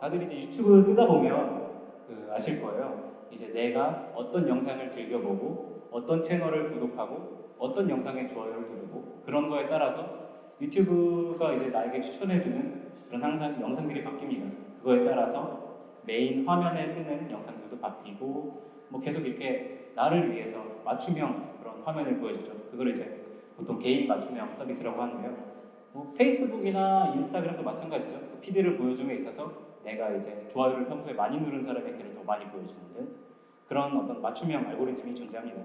다들 이제 유튜브 쓰다 보면 그 아실 거예요. 이제 내가 어떤 영상을 즐겨보고 어떤 채널을 구독하고 어떤 영상에 좋아요를 누르고 그런 거에 따라서 유튜브가 이제 나에게 추천해주는 그런 항상 영상들이 바뀝니다. 그거에 따라서 메인 화면에 뜨는 영상들도 바뀌고 뭐 계속 이렇게 나를 위해서 맞춤형 그런 화면을 보여주죠. 그걸 이제 보통 개인 맞춤형 서비스라고 하는데요. 뭐 페이스북이나 인스타그램도 마찬가지죠. 피드를 보여줌에 있어서 내가 이제 좋아요를 평소에 많이 누른 사람에게를 더 많이 보여주는 등 그런 어떤 맞춤형 알고리즘이 존재합니다.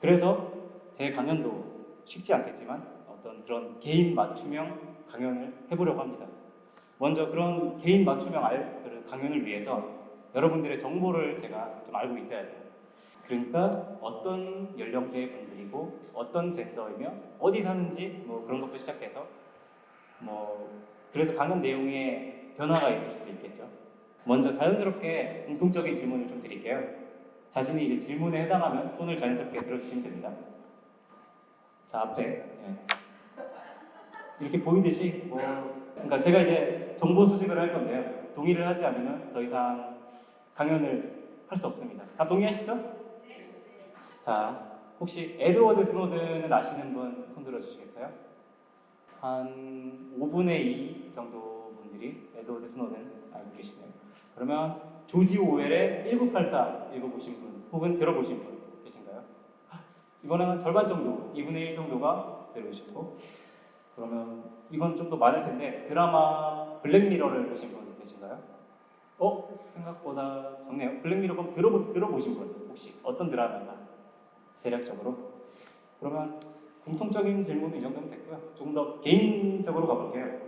그래서 제 강연도 쉽지 않겠지만 어떤 그런 개인 맞춤형 강연을 해보려고 합니다. 먼저 그런 개인 맞춤형 알, 그 강연을 위해서 여러분들의 정보를 제가 좀 알고 있어야 돼요. 그러니까 어떤 연령대의 분들이고 어떤 젠더이며 어디 사는지 뭐 그런 것도 시작해서 뭐 그래서 강연 내용에 변화가 있을 수도 있겠죠. 먼저 자연스럽게 공통적인 질문을 좀 드릴게요. 자신이 이제 질문에 해당하면 손을 자연스럽게 들어주시면 됩니다. 자 앞에 예. 이렇게 보이듯이 뭐 그러니까 제가 이제 정보 수집을 할 건데요. 동의를 하지 않으면 더 이상 강연을 할 수 없습니다. 다 동의하시죠? 자 혹시 에드워드 스노든을 아시는 분 손 들어 주시겠어요? 한 5분의 2 정도 분들이 에드워드 스노든 알고 계시네요. 그러면 조지 오웰의 1984 읽어보신 분 혹은 들어보신 분 계신가요? 한 절반 정도, 2분의 1 정도가 들으셨고 그러면 이건 좀 더 많을 텐데 드라마 블랙미러를 보신 분 계신가요? 어? 생각보다 적네요. 블랙미러 그럼 들어보, 들어보신 분 혹시 어떤 드라마나 대략적으로? 그러면 공통적인 질문은 이 정도면 됐고요. 조금 더 개인적으로 가볼게요.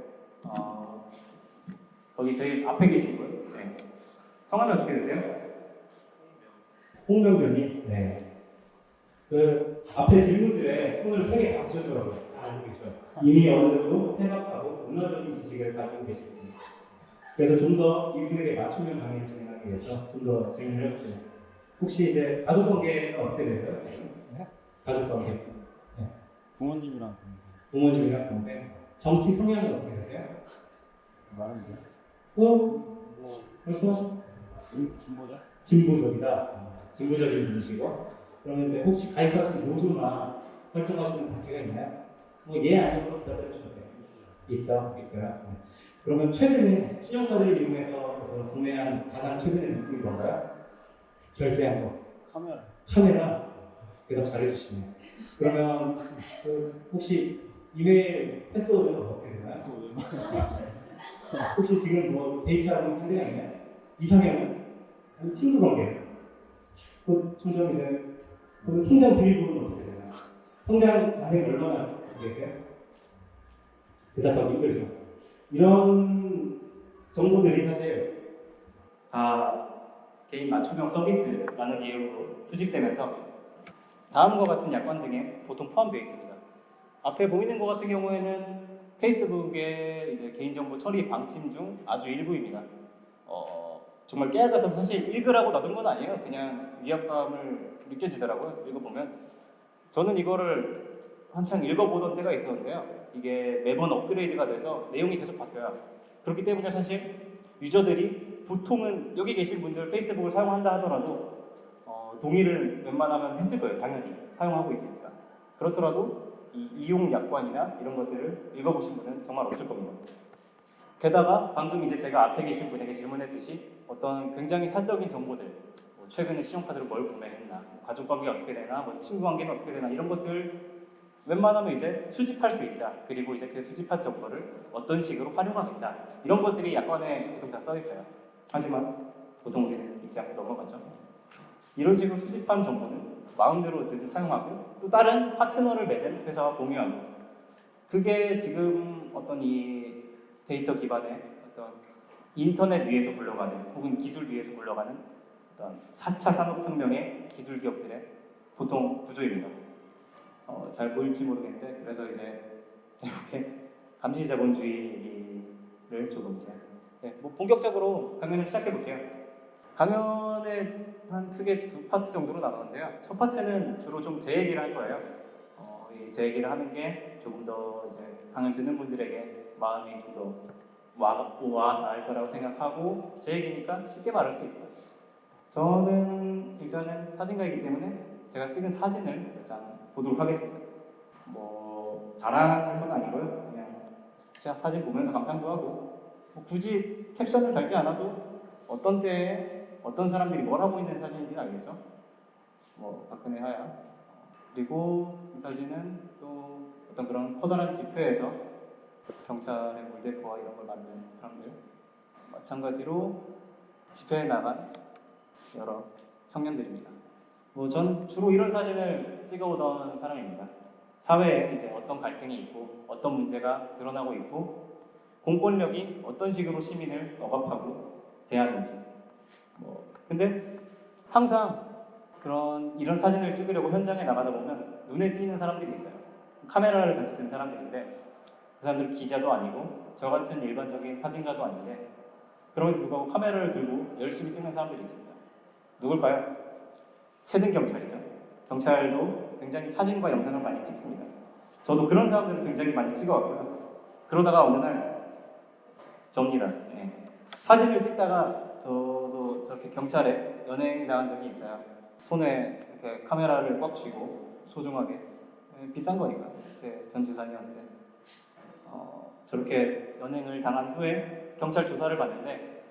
어, 거기 제일 앞에 계신 분 네. 성함이 어떻게 되세요? 홍명변님, 네. 그 앞에 질문들에 손을 세개 받으셨더라고요. 다 알고 계셔요. 이미 어느 정도 해박하고 문화적인 지식을 가지고 계십니다. 그래서 좀 더 이분에게 맞춤형 강의를 진행하기 위해서 좀 더 질문을 해볼게요. 혹시 이제 가족 관계가 어떻게 되세요? 지금? 네? 가족 관계. 부모님이랑 부모님이랑 동생. 정치 성향은 어떻게 되세요? 말하면 돼. 어? 뭐 벌써 진, 진보자? 진보적이다. 진보적인 분이시고. 그러면 이제 혹시 가입하신 노조나 활동하시는 단체가 있나요? 뭐예 아니고 대답해 주셔도 돼요. 있어, 있어요. 네. 그러면 최근에 신용카드를 이용해서 구매한 가장 최근의 물품이 뭔가요? 결제한 거. 카메라. 카메라. 대답 잘해주시네요. 그러면 그 혹시 이메일 패스워드는 어떻게 되나요? 또 왜? 혹시 지금 뭐 데이트하는 상대가 있나요? 이상형은? 친구 관계. 그 점점 이제 그 통장 비밀번호는 어떻게 되나요? 통장 자세히 얼마나 계세요? 대답하기 힘들죠. 이런 정보들이 사실 다 개인 맞춤형 서비스라는 이유로 수집되면서 다음과 같은 약관 등에 보통 포함되어 있습니다. 앞에 보이는 것 같은 경우에는 페이스북의 이제 개인정보 처리 방침 중 아주 일부입니다. 어, 정말 깨알 같아서 사실 읽으라고 놔둔 건 아니에요. 그냥 위압감을 느껴지더라고요. 읽어보면 저는 이거를 한창 읽어보던 때가 있었는데요. 이게 매번 업그레이드가 돼서 내용이 계속 바뀌어요. 그렇기 때문에 사실 유저들이 보통은 여기 계신 분들 페이스북을 사용한다 하더라도 어, 동의를 웬만하면 했을 거예요. 당연히 사용하고 있으니까. 그렇더라도 이 이용 약관이나 이런 것들을 읽어보신 분은 정말 없을 겁니다. 게다가 방금 이제 제가 앞에 계신 분에게 질문했듯이 어떤 굉장히 사적인 정보들, 뭐 최근에 신용카드로 뭘 구매했나, 뭐 가족 관계 어떻게 되나, 뭐 친구 관계는 어떻게 되나 이런 것들 웬만하면 이제 수집할 수 있다. 그리고 이제 그 수집한 정보를 어떤 식으로 활용하겠다. 이런 것들이 약관에 보통 다 써 있어요. 하지만 보통 우리는 읽지 않고 넘어가죠. 이런 식으로 수집한 정보는 마음대로든 사용하고 또 다른 파트너를 맺은 회사와 공유하고 그게 지금 어떤 이 데이터 기반의 어떤 인터넷 위에서 굴러가는 혹은 기술 위에서 굴러가는 어떤 4차 산업혁명의 기술 기업들의 보통 구조입니다. 어, 잘 보일지 모르겠는데 그래서 이제 제목에 감시 자본주의를 조금 이제 네, 뭐 본격적으로 강연을 시작해 볼게요. 강연에 한 크게 두 파트 정도로 나누는데요. 첫 파트는 주로 좀 제 얘기를 할 거예요. 어, 이제 얘기를 하는 게 조금 더 이제 강연 듣는 분들에게 마음이 좀더 와, 와 나을 거라고 생각하고 제 얘기니까 쉽게 말할 수 있고 저는 일단은 사진가이기 때문에 제가 찍은 사진을 몇장 보도록 하겠습니다. 뭐 자랑할 건 아니고요. 그냥 사- 사진 보면서 감상도 하고 뭐 굳이 캡션을 달지 않아도 어떤 때에 어떤 사람들이 뭘 하고 있는 사진인지는 알겠죠. 뭐 박근혜 하야 그리고 이 사진은 또 어떤 그런 커다란 집회에서 경찰의 물대포와 이런 걸 만든 사람들 마찬가지로 집회에 나간 여러 청년들입니다. 뭐 전 주로 이런 사진을 찍어오던 사람입니다. 사회에 이제 어떤 갈등이 있고 어떤 문제가 드러나고 있고 공권력이 어떤 식으로 시민을 억압하고 대하는지. 뭐 근데 항상 그런 이런 사진을 찍으려고 현장에 나가다 보면 눈에 띄는 사람들이 있어요. 카메라를 같이 든 사람들인데 그 사람들 기자도 아니고 저 같은 일반적인 사진가도 아닌데 그럼에도 불구하고 카메라를 들고 열심히 찍는 사람들이 있습니다. 누굴까요? 체증 경찰이죠. 경찰도 굉장히 사진과 영상을 많이 찍습니다. 저도 그런 사람들을 굉장히 많이 찍어왔고요. 그러다가 어느 날 접니다. 예. 사진을 찍다가 저도 저렇게 경찰에 연행 당한 적이 있어요. 손에 이렇게 카메라를 꽉 쥐고 소중하게 예, 비싼 거니까 제 전 재산이었는데 어, 저렇게 연행을 당한 후에 경찰 조사를 받는데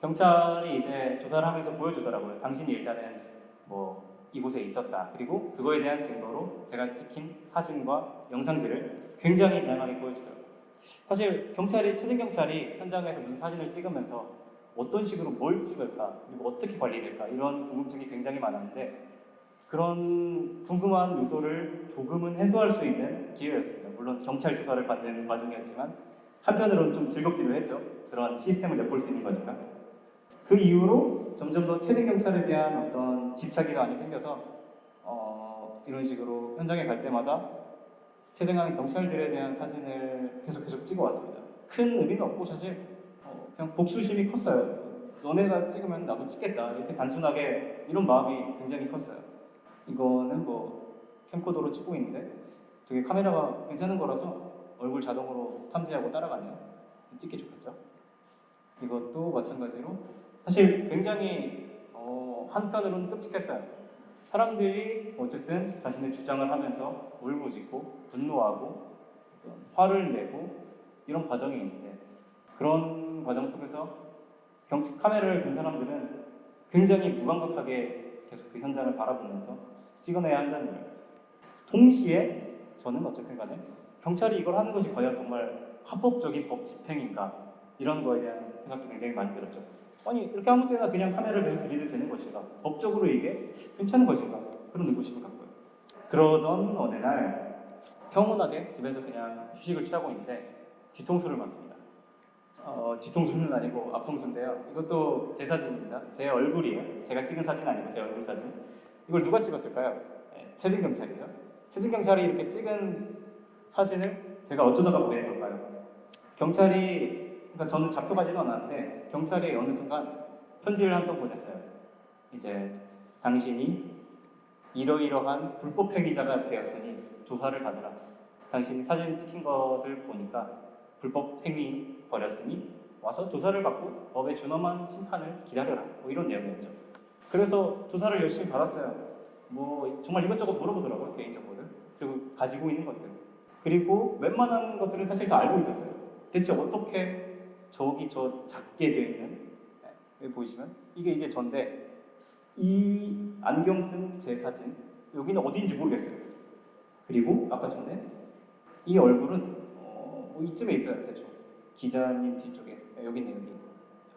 경찰이 이제 조사를 하면서 보여주더라고요. 당신이 일단은 뭐 이곳에 있었다. 그리고 그거에 대한 증거로 제가 찍힌 사진과 영상들을 굉장히 다양하게 보여주더라고요. 사실 경찰이 최진 경찰이 현장에서 무슨 사진을 찍으면서 어떤 식으로 뭘 찍을까 그리고 어떻게 관리될까 이런 궁금증이 굉장히 많았는데 그런 궁금한 요소를 조금은 해소할 수 있는 기회였습니다. 물론 경찰 조사를 받는 과정이었지만 한편으로는 좀 즐겁기도 했죠. 그런 시스템을 엿볼 수 있는 거니까. 그 이후로 점점 더 체증 경찰에 대한 어떤 집착이 많이 생겨서 어, 이런 식으로 현장에 갈 때마다 체증하는 경찰들에 대한 사진을 계속 계속 찍어왔습니다. 큰 의미는 없고 사실 어, 그냥 복수심이 컸어요. 너네가 찍으면 나도 찍겠다 이렇게 단순하게 이런 마음이 굉장히 컸어요. 이거는 뭐 캠코더로 찍고 있는데 되게 카메라가 괜찮은 거라서 얼굴 자동으로 탐지하고 따라가네요. 찍기 좋겠죠. 이것도 마찬가지로 사실 굉장히 어, 한편으로는 끔찍했어요. 사람들이 어쨌든 자신의 주장을 하면서 울부짖고 분노하고 화를 내고 이런 과정이 있는데 그런 과정 속에서 경치 카메라를 든 사람들은 굉장히 무감각하게 계속 그 현장을 바라보면서 찍어내야 한다는 거예요. 동시에 저는 어쨌든 간에 경찰이 이걸 하는 것이 과연 정말 합법적인 법 집행인가 이런 거에 대한 생각도 굉장히 많이 들었죠. 아니 이렇게 아무 때나 그냥 카메라를 계속 들이도 되는 것인가? 법적으로 이게 괜찮은 것인가? 그런 의구심을 갖고요. 그러던 어느 날 평온하게 집에서 그냥 휴식을 취하고 있는데 뒤통수를 맞습니다. 어, 뒤통수는 아니고 앞통수인데요. 이것도 제 사진입니다. 제 얼굴이에요. 제가 찍은 사진 아니고 제 얼굴 사진. 이걸 누가 찍었을까요? 네, 최진 경찰이죠. 최진 경찰이 이렇게 찍은 사진을 제가 어쩌다가 보게 된 걸까요? 경찰이 그러니까 저는 잡혀가지는 않았는데 경찰이 어느 순간 편지를 한 통 보냈어요. 이제 당신이 이러이러한 불법 행위자가 되었으니 조사를 받으라. 당신이 사진 찍힌 것을 보니까 불법 행위 벌였으니 와서 조사를 받고 법에 준엄한 심판을 기다려라. 뭐 이런 내용이었죠. 그래서 조사를 열심히 받았어요. 뭐 정말 이것저것 물어보더라고요 개인 정보들 그리고 가지고 있는 것들 그리고 웬만한 것들은 사실 다 알고 있었어요. 대체 어떻게 저기 저 작게 되어 있는 네, 여기 보이시면 이게 이게 전데 이 안경 쓴 제 사진 여기는 어디인지 모르겠어요. 그리고 아까 전에 이 얼굴은 어, 뭐 이쯤에 있어요 대충 기자님 뒤쪽에 네, 여기 있네 여기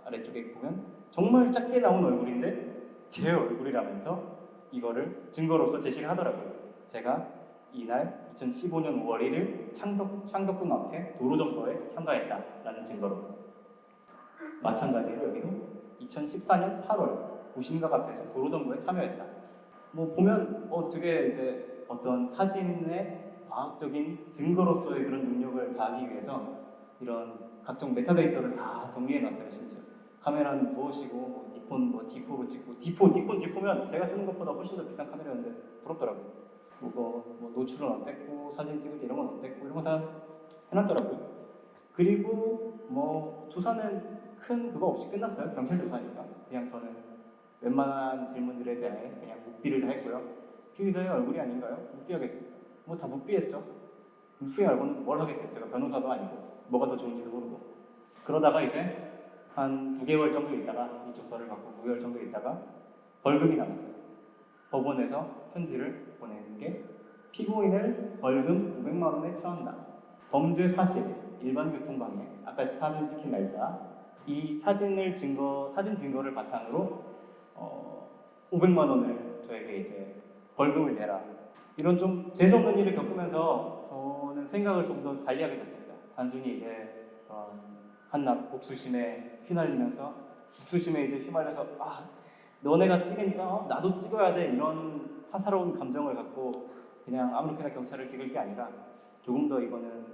아래쪽에 보면 정말 작게 나온 얼굴인데 제 얼굴이라면서 이거를 증거로서 제시를 하더라고요. 제가 이날 2015년 5월 1일 창덕, 창덕궁 앞에 도로점거에 참가했다라는 증거로 마찬가지로 여기도 2014년 8월 구신각 앞에서 도로점거에 참여했다. 뭐 보면 어 되게 이제 어떤 사진의 과학적인 증거로서의 그런 능력을 다하기 위해서 이런 각종 메타데이터를 다 정리해 놨어요 심지어 카메라는 무엇이고 뭐 니폰 뭐 D4로 찍고 D4 니폰 D4면 제가 쓰는 것보다 훨씬 더 비싼 카메라였는데 부럽더라고요. 뭐뭐 뭐 노출은 어땠고 사진 찍을 때 이런 건 어땠고 이런 거 다 해놨더라고요. 그리고 뭐 조사는 큰 그거 없이 끝났어요. 경찰 조사니까. 그냥 저는 웬만한 질문들에 대해 그냥 묵비를 다 했고요. 피의자의 얼굴이 아닌가요? 묵비하겠습니다. 뭐 다 묵비했죠. 묵비 알고는 뭘 하겠어요. 제가 변호사도 아니고 뭐가 더 좋은지도 모르고. 그러다가 이제 한 9개월 정도 있다가 이 조사를 받고 9개월 정도 있다가 벌금이 나갔어요. 법원에서 편지를 보내는 게 피고인을 벌금 500만 원에 처한다. 범죄 사실, 일반 교통방해, 아까 사진 찍힌 날짜, 이 사진을 증거, 사진 증거를 바탕으로 어, 500만 원을 저에게 이제 벌금을 내라. 이런 좀 재수 없는 일을 겪으면서 저는 생각을 좀 더 달리하게 됐습니다. 단순히 이제 한낱 복수심에 휘날리면서 복수심에 이제 휘말려서 아 너네가 찍으니까 어, 나도 찍어야 돼 이런 사사로운 감정을 갖고 그냥 아무렇게나 경찰을 찍을 게 아니라 조금 더 이거는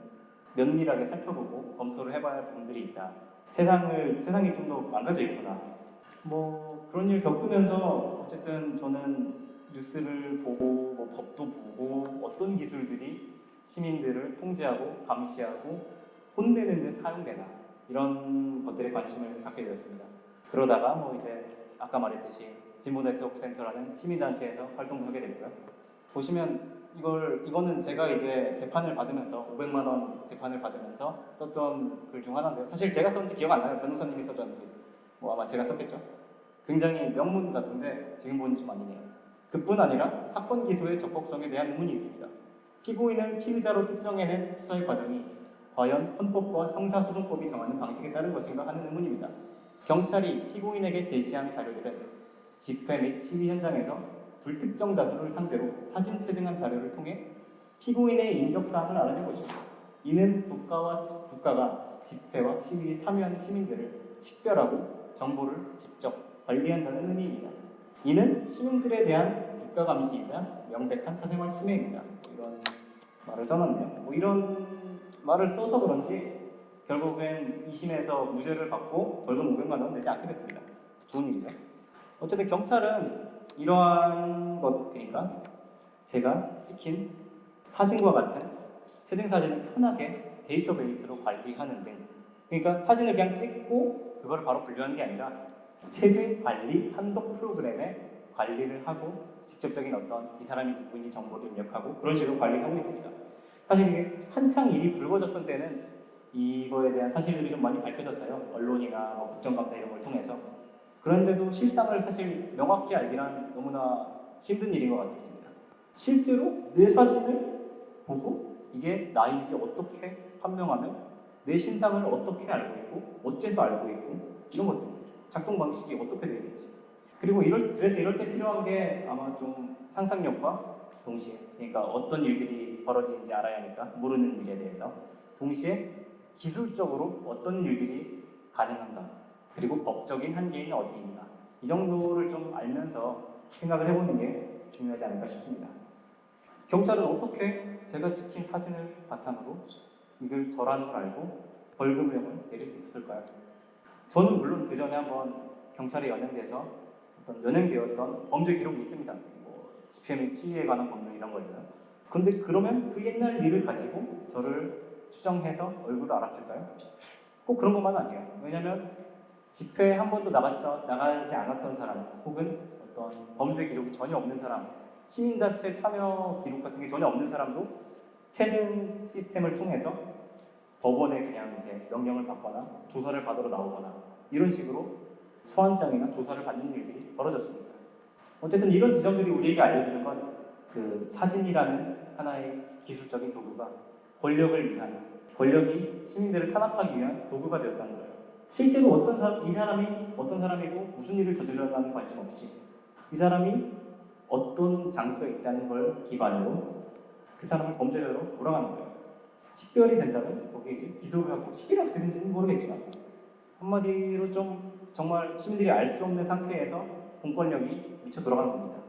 면밀하게 살펴보고 검토를 해봐야 할 부분들이 있다. 세상을 세상이 좀 더 망가져 있구나. 뭐 그런 일 겪으면서 어쨌든 저는 뉴스를 보고 뭐 법도 보고 어떤 기술들이 시민들을 통제하고 감시하고 혼내는 데 사용되나 이런 것들에 관심을 갖게 되었습니다. 그러다가 뭐 이제 아까 말했듯이 진보 네트워크 센터라는 시민단체에서 활동도 하게 됐고요. 보시면 이걸 이거는 제가 이제 재판을 받으면서 500만 원 재판을 받으면서 썼던 글 중 하나인데요. 사실 제가 썼는지 기억 안 나요. 변호사님이 썼던지 뭐 아마 제가 썼겠죠. 굉장히 명문 같은데 지금 보니 좀 아니네요. 그뿐 아니라 사건 기소의 적법성에 대한 의문이 있습니다. 피고인을 피의자로 특정해낸 수사의 과정이 과연 헌법과 형사소송법이 정하는 방식에 따른 것인가 하는 의문입니다. 경찰이 피고인에게 제시한 자료들은 집회 및 시위 현장에서 불특정 다수를 상대로 사진 채증한 자료를 통해 피고인의 인적 사항을 알아낸 것입니다. 이는 국가와 국가가 집회와 시위에 참여하는 시민들을 식별하고 정보를 직접 관리한다는 의미입니다. 이는 시민들에 대한 국가 감시이자 명백한 사생활 침해입니다. 이런 말을 써놨네요. 뭐 이런 말을 써서 그런지 결국엔 2심에서 무죄를 받고 벌금 500만 원 내지 않게 됐습니다. 좋은 일이죠. 어쨌든 경찰은 이러한 것 그러니까 제가 찍힌 사진과 같은 채증 사진을 편하게 데이터베이스로 관리하는 등 그러니까 사진을 그냥 찍고 그걸 바로 분류하는 게 아니라 채증 관리 판독 프로그램에 관리를 하고 직접적인 어떤 이 사람이 누구인지 정보를 입력하고 그런 식으로 관리를 하고 있습니다. 사실 이게 한창 일이 불거졌던 때는 이거에 대한 사실들이 좀 많이 밝혀졌어요. 언론이나 뭐 국정감사 이런 걸 통해서. 그런데도 실상을 사실 명확히 알기란 너무나 힘든 일인 것 같았습니다. 실제로 내 사진을 보고 이게 나인지 어떻게 판명하면 내 신상을 어떻게 알고 있고 어째서 알고 있고 이런 것들이죠. 작동 방식이 어떻게 되어 있는지. 그리고 이럴 그래서 이럴 때 필요한 게 아마 좀 상상력과 동시에 그러니까 어떤 일들이 벌어지는지 알아야 하니까 모르는 일에 대해서 동시에 기술적으로 어떤 일들이 가능한가 그리고 법적인 한계는 어디인가 이 정도를 좀 알면서 생각을 해보는 게 중요하지 않을까 싶습니다. 경찰은 어떻게 제가 찍힌 사진을 바탕으로 이걸 저라는 걸 알고 벌금형을 내릴 수 있었을까요? 저는 물론 그 전에 한번 경찰에 연행돼서 어떤 연행되었던 범죄 기록이 있습니다. 뭐및 시위에 관한 법률 이런 거예요. 근데 그러면 그 옛날 일을 가지고 저를 추정해서 얼굴을 알았을까요? 꼭 그런 것만은 아니에요. 왜냐하면 집회에 한 번도 나갔다, 나가지 않았던 사람 혹은 어떤 범죄 기록이 전혀 없는 사람 시민단체 참여 기록 같은 게 전혀 없는 사람도 체증 시스템을 통해서 법원에 그냥 이제 명령을 받거나 조사를 받으러 나오거나 이런 식으로 소환장이나 조사를 받는 일들이 벌어졌습니다. 어쨌든 이런 지점들이 우리에게 알려주는 건 그 사진이라는 하나의 기술적인 도구가 권력을 위한 권력이 시민들을 탄압하기 위한 도구가 되었다는 거예요. 실제로 어떤 사람, 이 사람이 어떤 사람이고 무슨 일을 저질렀다는 관심 없이 이 사람이 어떤 장소에 있다는 걸 기반으로 그 사람을 범죄자로 몰아가는 거예요. 식별이 된다면 거기에 이제 기소를 하고 식별이 어떻게 되는지는 모르겠지만 한마디로 좀 정말 시민들이 알 수 없는 상태에서 공권력이 미쳐 돌아가는 겁니다.